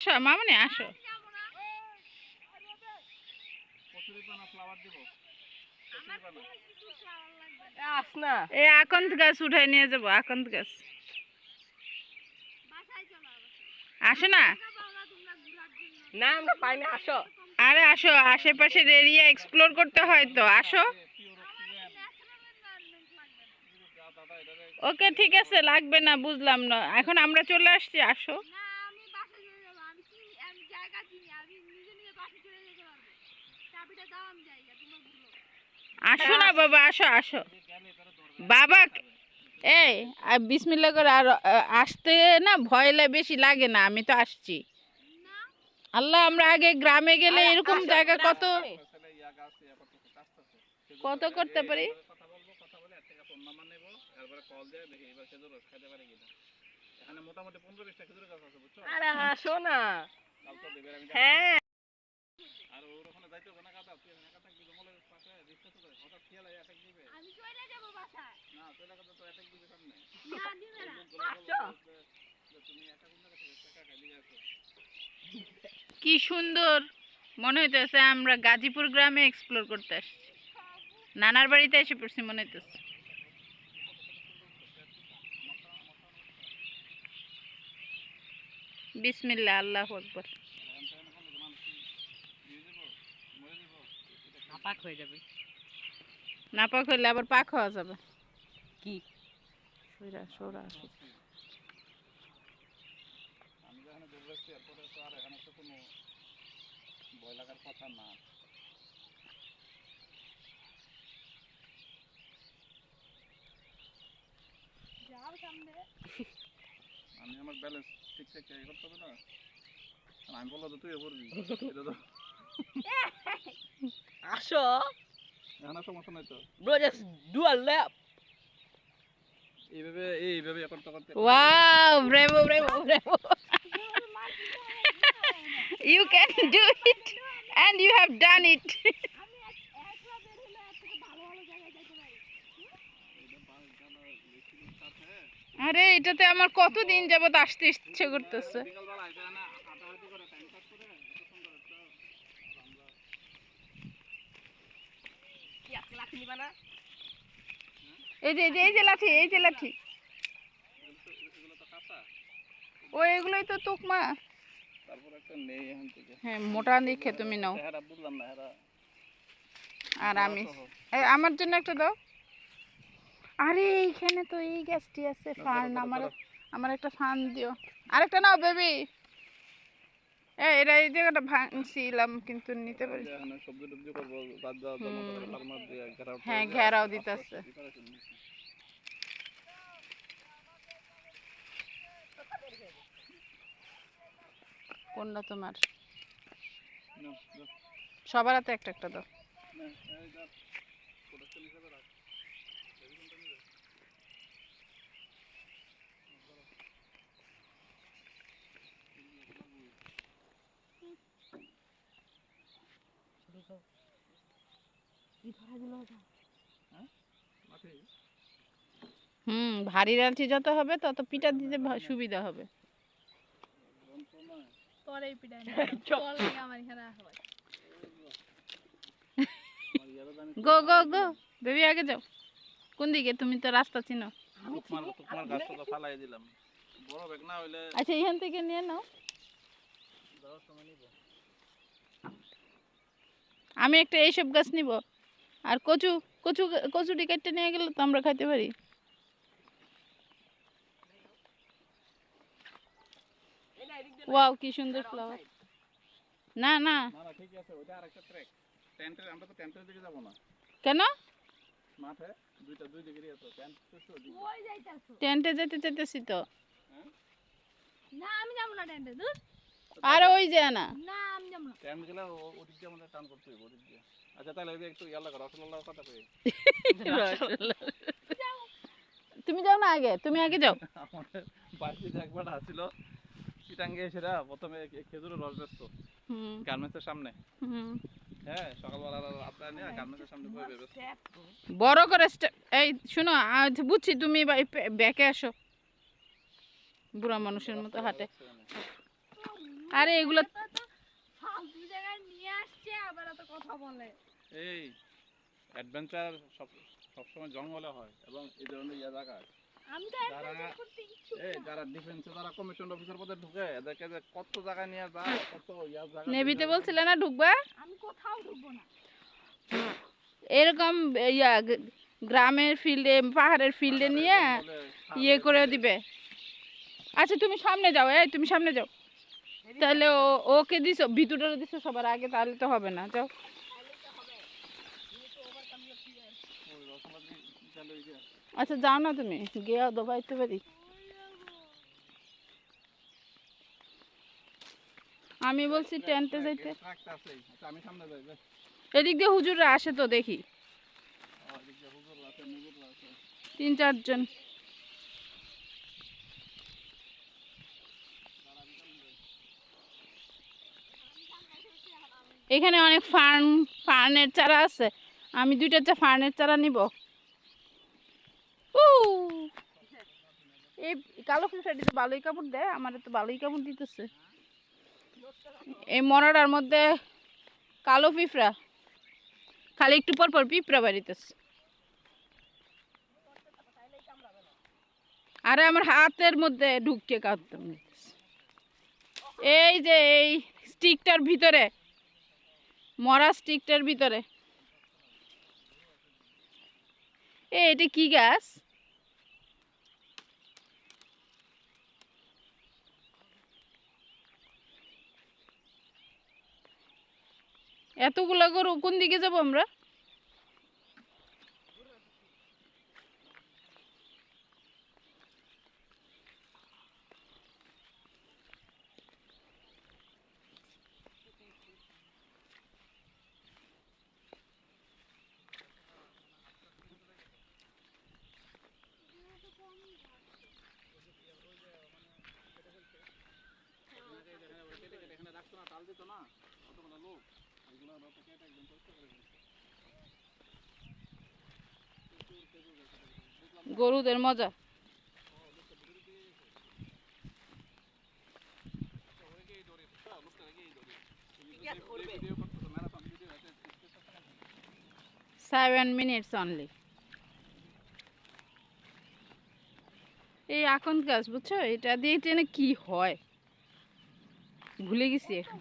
আসো মামনি আসো পানা আস। এই আকন্ত গাছ উঠাই নিয়ে যাব আকন্ত গাছ। আসো না? না আমরা পাই না আসো। আরে আসো আশেপাশের এরিয়া এক্সপ্লোর করতে হয় তো আসো। ওকে ঠিক আছে লাগবে না বুঝলাম না। এখন আমরা চলে আসছি আসো না আমি বাসে চলে যাব আমি কি আমি জায়গা চিনি আমি নিজে নিজে বাসে চলে যেতে পারব চাবিটা দাও আমি জায়গা তোমার বলল আসো না বাবা আসো আসো। বাবা এই আর বিসমিল্লা করে আর আসতে না ভয় বেশি লাগে না আমি তো আসছি। আল্লাহ আমরা আগে গ্রামে গেলে এরকম জায়গা কত কত করতে পারি? আরে আসো না। হ্যাঁ। আর ওর ওখানে যাইতে হবে না কাদা। তুই একা থাকবি জঙ্গলের পাশে রিক্সা তো হঠাৎ খেয়াল হয় অ্যাটাক দিবে। আমি চলে যাব বাসায়। না চলে গেলে তো অ্যাটাক দিবে সামনে। না দিবে না। তুমি একা কোন জায়গা থেকে একা একা নিয়ে কি সুন্দর। মনে হইতেছে আমরা গাজীপুর গ্রামে এক্সপ্লোর করতে আসছি। নানার বাড়িতে এসে পড়ছি মনে হইতেছে। বিসমিল্লা আল্লাহ আকবর। আপাক হয়ে যাবে। নাপাক হইলে আবার পাক হওয়া যাবে। কি? সরা সরা আমি যেখানে দৌড় এরপরে তো আর এখানে তো কোনো ভয় লাগার কথা না। আমি আমার ব্যালেন্স ঠিক ঠিক ইয়ে করতে হবে না। আমি বলল তো তুই করবি। এটা তো আসো এখানে সমস্যা নাই তো bro just do a lap এইভাবে এইভাবে ইয়ে করতে করতে Wow, bravo, bravo, bravo. you can do it and you have done it. আমি এক- একলা বের হলে এর থেকে ভালো ভালো জায়গায় যেতে পারি আরে এটাতে আমার কতদিন যাবত আসতে ইচ্ছে করতেছে বিকালবেলা এসে না হাঁটাহাঁটি করে টাইম পাস করে এত সুন্দর একটা আমরা কি এক লাখ নিবা না এই যে এই যে এই যে লাঠি এই যে লাঠি। ও এগুলোই তো তোকমা তারপর একটা নেই এখান থেকে। হ্যাঁ মোটা দেখে তুমি নাও। আর আমি আমার জন্য একটা দাও। আরে এইখানে তো এই গ্যাসটি আছে ফান আমার আমার একটা ফান দিও। আরেকটা নাও বেবি। এ এটা এই জায়গাটা ভাঙছিলাম কিন্তু নিতে পারি হ্যাঁ, ঘেরাও দিতাছে। কোনটা তোমার? সবার হাতে একটা একটা দাও না, এই দাও। Production হিসেবে রাখ। এরকমটা নিবে? মাঠে? হুম ভারী লাঠি যত হবে তত পিঠা দিতে সুবিধা হবে। চল। আমার এখানে আসবে। জানি গো গো গো বেবি আগে যাও। কোন দিকে? তুমি তো রাস্তা চিনো। তোমার তোমার গাছটা তো ফালাই দিলাম। বড় ব্যাগ না হইলে আচ্ছা এখান থেকে নিয়ে নাও। যাওয়ার সময় নিব। আমি একটা এইসব গাছ নিব। আর কচু কচু কচুটি কেটে নিয়ে গেলে তো আমরা খাইতে পারি। ওয়াও কি সুন্দর ফ্লাওয়ার না না। কেন? টেন্টে যেতে যেতেছি তো। না আমি যাব না টেন্টে দূর আর ওই যে না। গেলে ওদিক দিয়ে আমাদের টান করতে হবে ওদিক দিয়ে। আচ্ছা তাহলে ওই একটু ইয়ার লাগা রসগোল্লার কথা কই? তুমি যাও না আগে তুমি আগে যাও। আমাদের বাড়িতে একবার আসছিল চিটাঙ্গে সেটা প্রথমে খেজুরের রস বেচতো। গার্মেন্টসের সামনে। হ্যাঁ সকালবেলা আপনারা নিয়ে গার্মেন্টসের সামনে বই বেচতো বড় করে এই শুনো আজ বুঝছি তুমি ব্যাকে আসো। বুড়া মানুষের মতো হাঁটে। আরে এগুলো ফালতু জায়গায় নিয়ে আসছে আবার এত কথা বলে। এই অ্যাডভেঞ্চার সব সবসময় জঙ্গলে হয় এবং এই ধরনের ইয়ে জায়গায় আমি তো যারা- করতে ইচ্ছুক এই যারা ডিফেন্সে যারা কমিশন অফিসার পদে ঢুকে এদেরকে যে কত নিয়ে যায় জায়গা নেভিতে বলছিলে না ঢুকবা? আমি কোথাও ঢুকবো না। এরকম ইয়া গ্রামের ফিল্ডে পাহাড়ের ফিল্ডে নিয়ে ইয়ে করে দিবে। আচ্ছা তুমি সামনে যাও এই তুমি সামনে যাও। তাহলে ও ওকে দিছো? ভিতরে দিছো সবার আগে তাহলে তো হবে না। যাও। আচ্ছা যাও না তুমি। গিয়ে দোবাইতে পারি আমি বলছি টেন্টে যাইতে। এদিক দিয়ে হুজুররা আসে তো দেখি। তিন চারজন। এখানে অনেক ফার্ন, ফার্নের চারা আছে। আমি দুইটা চা ফার্নের চারা নিব! এই কালো ফুলটাটি তো ভালোই কাপড় দেয় আমার তো ভালোই কাপড় দিতেছে। এই মরাটার মধ্যে কালো পিঁপড়া, খালি একটু পর পর পিঁপড়া বাড়িতেছে। আরে আমার হাতের মধ্যে ঢুকিয়ে কাঁদতাম এই যে, এই স্টিকটার ভিতরে মরা স্টিকটার ভিতরে। এ এটা কি গাছ? এতগুলো গরু কোন দিকে যাব আমরা এখানে রাখতো না, তাল দিত না, কতগুলো লোক, ওইগুলো ওরা তো কেটে একদম পরিষ্কার করে দিছে। গরুদের মজা ওইদিকেই দৌড়ে, বুঝছ? লোকটা ওইদিকেই দৌড়ে। এই ভিডিও- এই ভিডিও করতেছে, ম্যারাথন ভিডিও, এটা মজা। সেভেন মিনিটস অনলি এই আকন গাছ, বুঝছ? এটা দিয়ে যেন কি হয়? ভুলে গেছি এখন।